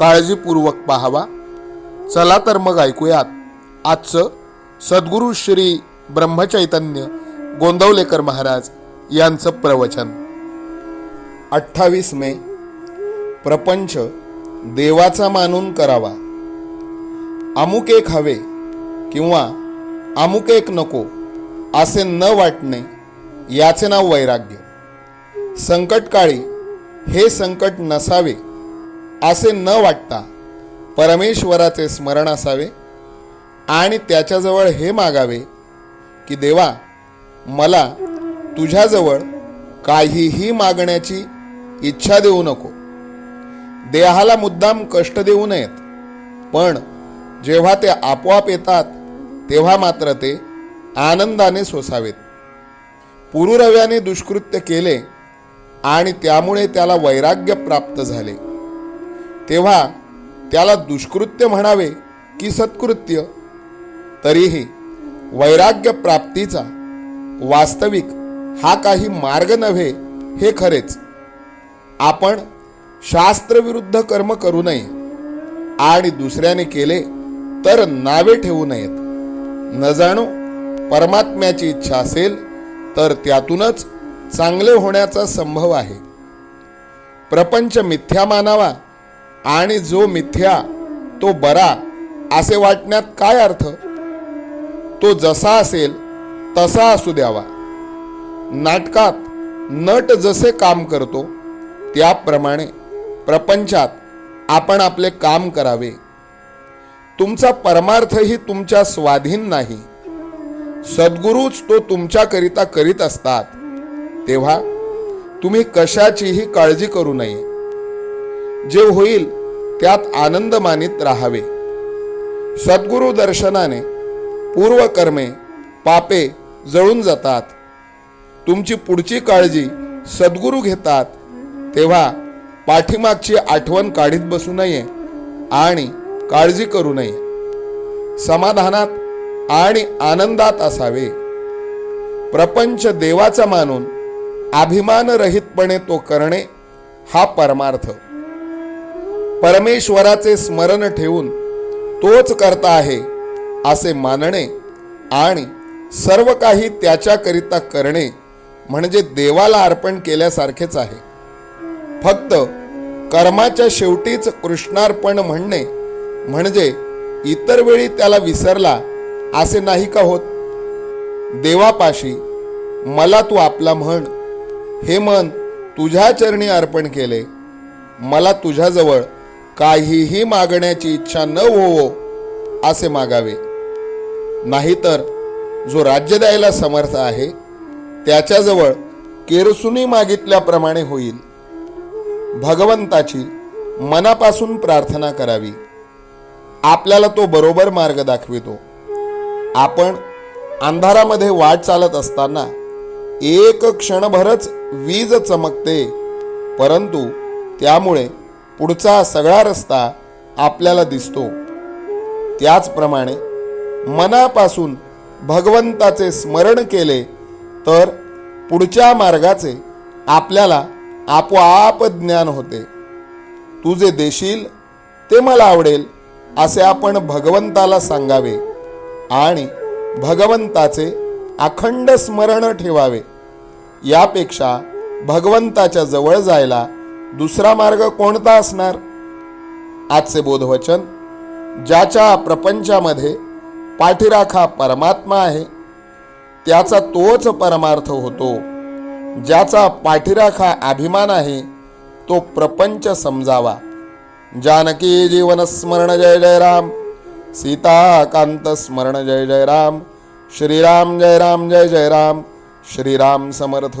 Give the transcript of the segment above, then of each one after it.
काळजीपूर्वक पाहावा. चला तर मग ऐकूयात. आजचं सद्गुरू श्री ब्रह्मचैतन्य गोंदवलेकर महाराज यांचं प्रवचन. अठ्ठावीस मे प्रपंच देवाचा मानून करावा. अमुक एक हवे किंवा अमुक एक नको असे न वाटणे याचे नाव वैराग्य. संकटकाळी हे संकट नसावे. असे न वाटता परमेश्वराचे स्मरण असावे आणि त्याच्याजवळ हे मागावे की देवा मला तुझ्याजवळ काहीही मागण्याची इच्छा देऊ नको. देहाला मुद्दाम कष्ट देऊ नयेत पण जेव्हा ते आपोआप येतात तेव्हा मात्र ते आनंदाने सोसावेत. पुरुरव्याने दुष्कृत्य केले आणि त्यामुळे त्याला वैराग्य प्राप्त झाले. तेव्हा त्याला दुष्कृत्य म्हणावे की सत्कृत्य. तरीही वैराग्य प्राप्तीचा वास्तविक हा काही मार्ग नव्हे हे खरेच. आपण शास्त्रविरुद्ध कर्म करू नये आणि दुसऱ्याने केले तर नावे ठेवू नयेत. न जाणो परमात्म्याची इच्छा असेल तर त्यातूनच चांगले होण्याचा संभव आहे. प्रपंच मिथ्या मानावा आणि जो मिथ्या तो बरा असे वाटण्यात काय अर्थ? तो जसा असेल तसा असू द्यावा. नाटकात नट जसे काम करतो त्याप्रमाणे प्रपंचात आपण आपले काम करावे. तुमचा परमार्थही तुमच्या स्वाधीन नाही. सद्गुरूच तो तुमच्याकरिता करीत असतात. तेव्हा तुम्ही कशाचीही काळजी करू नये. जे होईल त्यात आनंद मानित राहावे. सद्गुरु दर्शनाने पूर्वकर्मे पापे जळून जातात. तुमची पुढची काळजी सद्गुरू घेतात तेव्हा पाठीमागची आठवण काढीत बसू नये आणि काळजी करू नये. समाधानात आणि आनंदात असावे. प्रपंच देवाचा मानून अभिमानरहितपणे तो करणे हा परमार्थ. परमेश्वराचे स्मरण ठेवून तोच करता आहे असे मानणे आणि सर्व काही त्याच्याकरिता करणे म्हणजे देवाला अर्पण केल्यासारखेच आहे. फक्त कर्माच्या शेवटीच कृष्णार्पण म्हणणे म्हणजे इतर वेळी त्याला विसरला असे नाही का होत? देवापाशी मला तू आपला म्हण. हे मन तुझ्या चरणी अर्पण केले. मला तुझ्याजवळ काहीही मागण्याची इच्छा न होवो असे मागावे. नाहीतर जो राज्य द्यायला समर्थ आहे त्याच्याजवळ केरसुनी मागितल्याप्रमाणे होईल. भगवंताची मनापासून प्रार्थना करावी. आपल्याला तो बरोबर मार्ग दाखवितो. आपण अंधारामध्ये वाट चालत असताना एक क्षणभरच वीज चमकते परंतु त्यामुळे पुढचा सगळा रस्ता आपल्याला दिसतो. त्याचप्रमाणे मनापासून भगवंताचे स्मरण केले तर पुढच्या मार्गाचे आपल्याला आपोआप ज्ञान होते. तू जे देशील ते मला आवडेल असे आपण भगवंताला सांगावे आणि भगवंताचे अखंड स्मरण ठेवावे. यापेक्षा भगवंताच्या जवळ जायला दुसरा मार्ग कोणता असणार? आजचे बोधवचन ज्याच्या प्रपंचामध्ये पाठीराखा परमात्मा आहे त्याचा तोच परमार्थ होतो ज्याचा पाठीराखा अभिमान आहे तो प्रपंच समजावा. जानकी जीवन स्मरण जय जय राम. सीताकांत स्मरण जय जय राम. श्रीराम जय राम जय जय राम. श्रीराम समर्थ.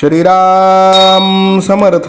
श्रीराम समर्थ।